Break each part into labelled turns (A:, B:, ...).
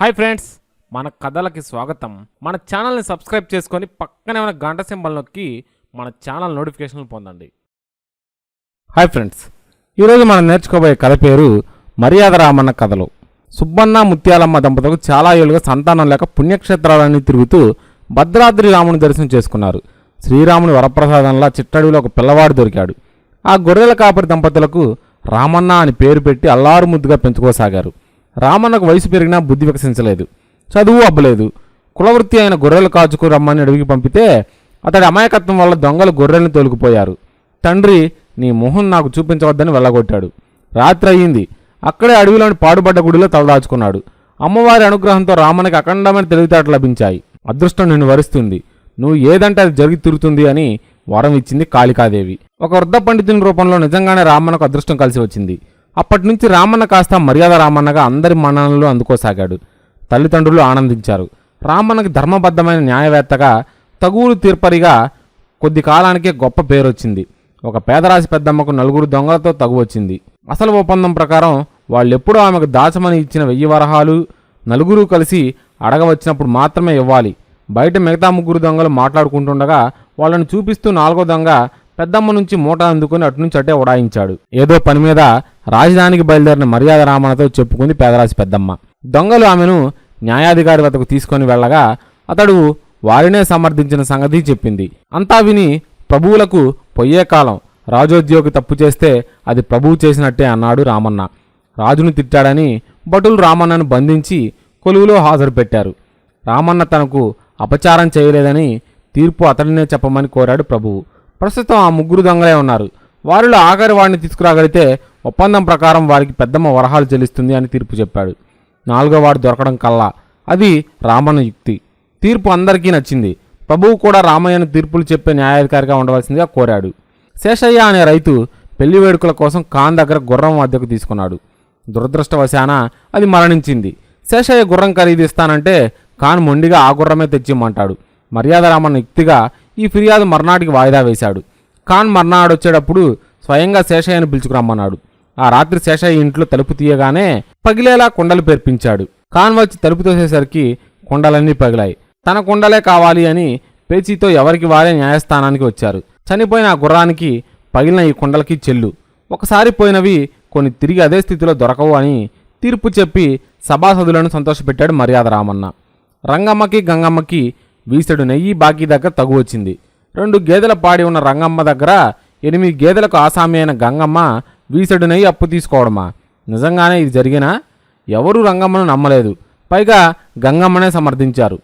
A: Hi friends మన కథలకి స్వాగతం. మన ఛానల్ని సబ్స్క్రైబ్ చేసుకొని పక్కనే ఉన్న గంట సింబల్ నొక్కి మన ఛానల్ నోటిఫికేషన్లు పొందండి. హాయ్ ఫ్రెండ్స్ ఈరోజు మనం నేర్చుకోబోయే కథ పేరు మర్యాద రామన్న కథలు. సుబ్బన్న ముత్యాలమ్మ దంపతులకు చాలా ఏళ్ళుగా సంతానం లేక పుణ్యక్షేత్రాలన్నీ తిరుగుతూ భద్రాద్రి రాముని దర్శనం చేసుకున్నారు. శ్రీరాముని వరప్రసాదంలా చిట్టడిలో ఒక పిల్లవాడు దొరికాడు. ఆ గొర్రెల కాపరి దంపతులకు రామన్న అని పేరు పెట్టి అల్లారు ముద్దుగా పెంచుకోసాగారు. రామన్నకు వయసు పెరిగినా బుద్ధి వికసించలేదు చదువు అబ్బలేదు. కులవృత్తి అయిన గొర్రెలు కాచుకు రమ్మని అడిగి పంపితే అతడి అమాయకత్వం వల్ల దొంగలు గొర్రెల్ని తోలుకుపోయారు. తండ్రి నీ మొహం నాకు చూపించవద్దని వెళ్ళగొట్టాడు. రాత్రి అయ్యింది. అక్కడే అడవిలోని పాడుబడ్డ గుడిలో తలదాచుకున్నాడు. అమ్మవారి అనుగ్రహంతో రామనికి అఖండమైన తెలివితేటలు లభించాయి. అదృష్టం నిన్ను వరిస్తుంది. నువ్వు ఏదంటే అది జరిగి తిరుగుతుంది అని వరం ఇచ్చింది కాళికాదేవి. ఒక వృద్ధ పండితుని రూపంలో నిజంగానే రామన్నకు అదృష్టం కలిసి వచ్చింది. అప్పటి నుంచి రామన్న కాస్త మర్యాద రామన్నగా అందరి మన్ననలు అందుకోసాగాడు. తల్లిదండ్రులు ఆనందించారు. రామన్నకి ధర్మబద్ధమైన న్యాయవేత్తగా తగువులు తీర్పరిగా కొద్ది కాలానికే గొప్ప పేరు వచ్చింది ఒక పేదరాశి పెద్దమ్మకు నలుగురు దొంగలతో తగువచ్చింది అసలు ఒప్పందం ప్రకారం వాళ్ళెప్పుడూ ఆమెకు దాచమని ఇచ్చిన వెయ్యి వరహాలు నలుగురు కలిసి అడగవచ్చినప్పుడు మాత్రమే ఇవ్వాలి. బయట మిగతా ముగ్గురు దొంగలు మాట్లాడుకుంటుండగా వాళ్ళని చూపిస్తూ నాలుగో దొంగ పెద్దమ్మ నుంచి మూట అందుకుని అటునుంచి అట్టే ఉడాయించాడు ఏదో పని మీద రాజధానికి బయలుదేరిన మర్యాద రామన్నతో చెప్పుకుంది పేదరాశి పెద్దమ్మ. దొంగలు ఆమెను న్యాయాధికారి వద్దకు తీసుకొని వెళ్ళగా అతడు వారినే సమర్థించిన సంగతి చెప్పింది. అంతా విని ప్రభువులకు పొయ్యే కాలం రాజోద్యోగి తప్పు చేస్తే అది ప్రభువు చేసినట్టే అన్నాడు రామన్న. రాజును తిట్టాడని భటులు రామన్నను బంధించి కొలువులో హాజరు పెట్టారు రామన్న తనకు అపచారం చేయలేదని తీర్పు అతడినే చెప్పమని కోరాడు ప్రభువు. ప్రస్తుతం ఆ ముగ్గురు దొంగలే ఉన్నారు. వారిలో ఆఖరి వాడిని తీసుకురాగలిగితే ఒప్పందం ప్రకారం వారికి పెద్దమ్మ వరహాలు చెల్లిస్తుంది అని తీర్పు చెప్పాడు. నాలుగో వాడు దొరకడం కల్లా. అది రామన్న యుక్తి. తీర్పు అందరికీ నచ్చింది. ప్రభువు కూడా రామయ్యను తీర్పులు చెప్పే న్యాయాధికారిగా ఉండవలసిందిగా కోరాడు. శేషయ్య అనే రైతు పెళ్ళి వేడుకల కోసం ఖాన్ దగ్గర గుర్రం అద్దెకు తీసుకున్నాడు. దురదృష్టవశాన అది మరణించింది. శేషయ్య గుర్రం ఖరీదిస్తానంటే ఖాన్ మొండిగా ఆ గుర్రమే తెచ్చిమ్మంటాడు. మర్యాద రామన్న యుక్తిగా ఈ ఫిర్యాదు మర్నాటికి వాయిదా వేశాడు. ఖాన్ మర్నాడు వచ్చేటప్పుడు స్వయంగా శేషయ్యను పిలుచుకురమ్మన్నాడు. ఆ రాత్రి శేషయ్య ఇంట్లో తలుపు తీయగానే పగిలేలా కుండలు పేర్పించాడు. కాన్వచ్చి తలుపు తోసేసరికి కుండలన్నీ పగిలాయి. తన కుండలే కావాలి అని పేచీతో ఎవరికి వారే న్యాయస్థానానికి వచ్చారు. చనిపోయిన ఆ గుర్రానికి పగిలిన ఈ కుండలకి చెల్లు. ఒకసారి పోయినవి కొన్ని తిరిగి అదే స్థితిలో దొరకవు అని తీర్పు చెప్పి సభాసదులను సంతోషపెట్టాడు మర్యాద రామన్న. రంగమ్మకి గంగమ్మకి వీసెడు నెయ్యి బాకీ దగ్గర తగు వచ్చింది. రెండు గేదెల పాడి ఉన్న రంగమ్మ దగ్గర ఎనిమిది గేదెలకు ఆసామి అయిన గంగమ్మ వీసడునై అప్పు తీసుకోవడమా? నిజంగానే ఇది జరిగినా ఎవరూ రంగమ్మను నమ్మలేదు. పైగా గంగమ్మనే సమర్థించారు.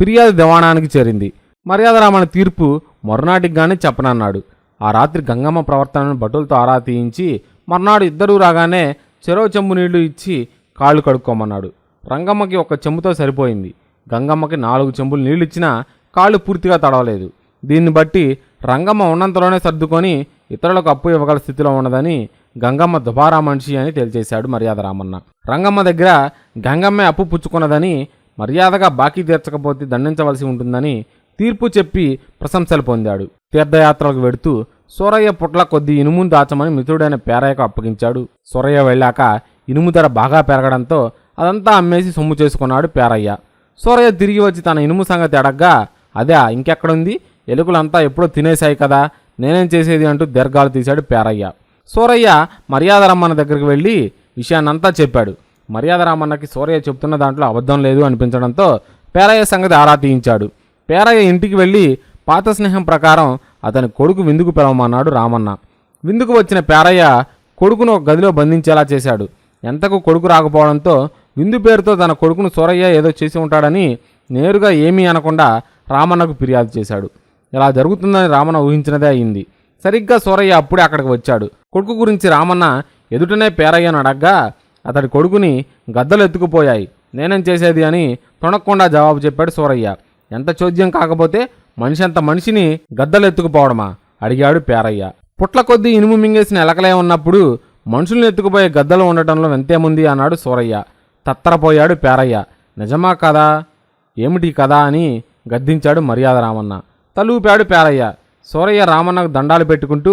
A: ఫిర్యాదు దివాణానికి చేరింది. మర్యాదరామణ తీర్పు మరునాటికిగానే చెప్పనన్నాడు. ఆ రాత్రి గంగమ్మ ప్రవర్తనను భటులతో ఆరా తీయించి మర్నాడు ఇద్దరూ రాగానే చెరో చెంబు నీళ్ళు ఇచ్చి కాళ్ళు కడుక్కోమన్నాడు. రంగమ్మకి ఒక చెంబుతో సరిపోయింది. గంగమ్మకి నాలుగు చెంబులు నీళ్ళు ఇచ్చినా కాళ్ళు పూర్తిగా తడవలేదు. దీన్ని బట్టి రంగమ్మ ఉన్నంతలోనే సర్దుకొని ఇతరులకు అప్పు ఇవ్వగల స్థితిలో ఉన్నదని గంగమ్మ దుబారా మనిషి అని తేల్చేశాడు మర్యాద రామన్న. రంగమ్మ దగ్గర గంగమ్మే అప్పు పుచ్చుకున్నదని మర్యాదగా బాకీ తీర్చకపోతే దండించవలసి ఉంటుందని తీర్పు చెప్పి ప్రశంసలు పొందాడు. తీర్థయాత్రలకు వెడుతూ సూరయ్య పుట్ల కొద్ది ఇనుమును దాచమని మిత్రుడైన పేరయ్యకు అప్పగించాడు. సూరయ్య వెళ్ళాక ఇనుము ధర బాగా పెరగడంతో అదంతా అమ్మేసి సొమ్ము చేసుకున్నాడు పేరయ్య. సూరయ్య తిరిగి వచ్చి తన ఇనుము సంగతి అడగ్గా అదే ఇంకెక్కడుంది? ఎలుకలంతా ఎప్పుడో తినేశాయి కదా నేనేం చేసేది? అంటూ దీర్ఘాలు తీశాడు పేరయ్య. సూరయ్య మర్యాద రమ్మన్న దగ్గరికి వెళ్ళి విషయాన్నంతా చెప్పాడు. మర్యాదరామన్నకి సూరయ్య చెప్తున్న దాంట్లో అబద్ధం లేదు అనిపించడంతో పేరయ్య సంగతి ఆరా తీయించాడు. పేరయ్య ఇంటికి వెళ్ళి పాత స్నేహం ప్రకారం అతని కొడుకు విందుకు పిలవమన్నాడు రామన్న. విందుకు వచ్చిన పేరయ్య కొడుకును ఒక గదిలో బంధించేలా చేశాడు. ఎంతకు కొడుకు రాకపోవడంతో విందు పేరుతో తన కొడుకును సూరయ్య ఏదో చేసి ఉంటాడని నేరుగా ఏమీ అనకుండా రామన్నకు ఫిర్యాదు చేశాడు. ఇలా జరుగుతుందని రామన్న ఊహించినదే అయింది. సరిగ్గా సూరయ్య అప్పుడే అక్కడికి వచ్చాడు. కొడుకు గురించి రామన్న ఎదుటనే పేరయ్యను అడగ్గా అతడి కొడుకుని గద్దలు ఎత్తుకుపోయాయి నేనేం చేసేది అని తొణక్కుండా జవాబు చెప్పాడు సూరయ్య. ఎంత చోద్యం కాకపోతే మనిషి అంత మనిషిని గద్దలు ఎత్తుకుపోవడమా అడిగాడు పేరయ్య. పుట్ల కొద్దీ ఇనుము మింగేసిన ఎలకలే ఉన్నప్పుడు మనుషుల్ని ఎత్తుకుపోయే గద్దలు ఉండటంలో ఎంతేముంది? అన్నాడు సూరయ్య. తత్తరపోయాడు పేరయ్య. నిజమా కదా? ఏమిటి కదా అని గద్దించాడు మర్యాద రామన్న తలూపాడు పేరయ్య. సూరయ్య రామన్నకు దండాలు పెట్టుకుంటూ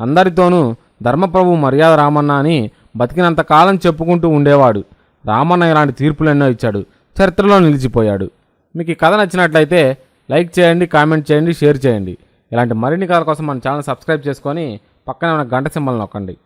A: అందరితోనూ ధర్మప్రభు మర్యాద రామన్న అని బతికినంతకాలం చెప్పుకుంటూ ఉండేవాడు. రామన్న ఇలాంటి తీర్పులెన్నో ఇచ్చాడు. చరిత్రలో నిలిచిపోయాడు. మీకు ఈ కథ నచ్చినట్లయితే లైక్ చేయండి కామెంట్ చేయండి షేర్ చేయండి. ఇలాంటి మరిన్ని కథల కోసం మన ఛానల్ సబ్స్క్రైబ్ చేసుకొని పక్కనే ఉన్న గంట సింబల్ నొక్కండి.